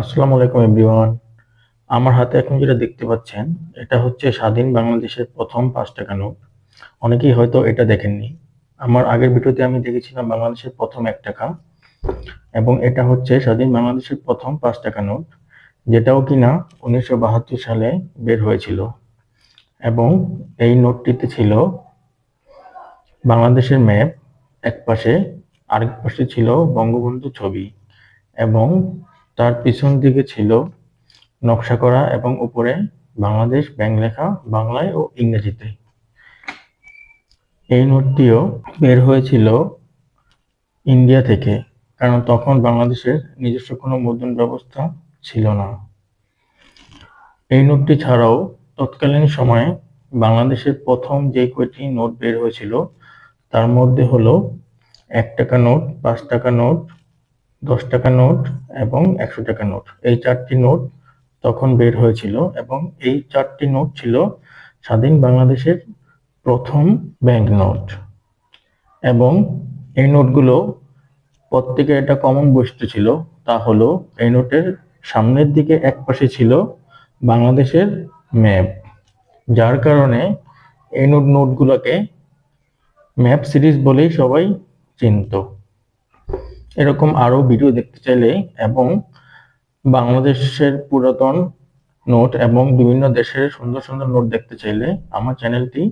আসসালামু আলাইকুম, এভরিওয়ান। আমার হাতে এখন যেটা দেখতে পাচ্ছেন, এটা হচ্ছে স্বাধীন বাংলাদেশের প্রথম পাঁচ টাকা নোট। অনেকেই হয়তো এটা দেখেননি। আমার আগের ভিডিওতে আমি দেখেছিলাম বাংলাদেশের প্রথম এক টাকা, এবং এটা হচ্ছে স্বাধীন বাংলাদেশের প্রথম পাঁচ টাকা নোট, যেটাও কিনা উনিশশো বাহাত্তর সালে বের হয়েছিল। এবং এই নোটটিতে ছিল বাংলাদেশের ম্যাপ এক পাশে আরেক পাশে ছিল বঙ্গবন্ধু ছবি, এবং তার পিছন দিকে ছিল নকশা করা এবং উপরে বাংলাদেশ ব্যাংক লেখা বাংলায় ও ইংরেজিতে। এই নোটটিও বের হয়েছিল ইন্ডিয়া থেকে, কারণ তখন বাংলাদেশের নিজস্ব কোনো মুদ্রণ ব্যবস্থা ছিল না। এই নোটটি ছাড়াও তৎকালীন সময়ে বাংলাদেশের প্রথম যে কয়টি নোট বের হয়েছিল, তার মধ্যে হলো এক টাকা নোট, পাঁচ টাকা নোট দশ টাকা নোট এবং একশো টাকা নোট। এই চারটি নোট তখন বের হয়েছিল এবং এই চারটি নোট ছিল স্বাধীন বাংলাদেশের প্রথম ব্যাংক নোট। এবং এই নোটগুলো প্রত্যেকের একটা কমন বৈশিষ্ট্য ছিল, তা হলো এই নোটের সামনের দিকে এক পাশে ছিল বাংলাদেশের ম্যাপ, যার কারণে এই নোট, নোটগুলোকে ম্যাপ সিরিজ বলেই সবাই চিনত। এরকম আরও ভিডিও দেখতে চাইলে এবং বাংলাদেশের পুরাতন নোট এবং বিভিন্ন দেশের সুন্দর সুন্দর নোট দেখতে চাইলে আমার চ্যানেলটি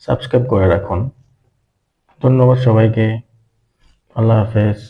সাবস্ক্রাইব করে রাখুন। ধন্যবাদ সবাইকে। আল্লাহ হাফেজ।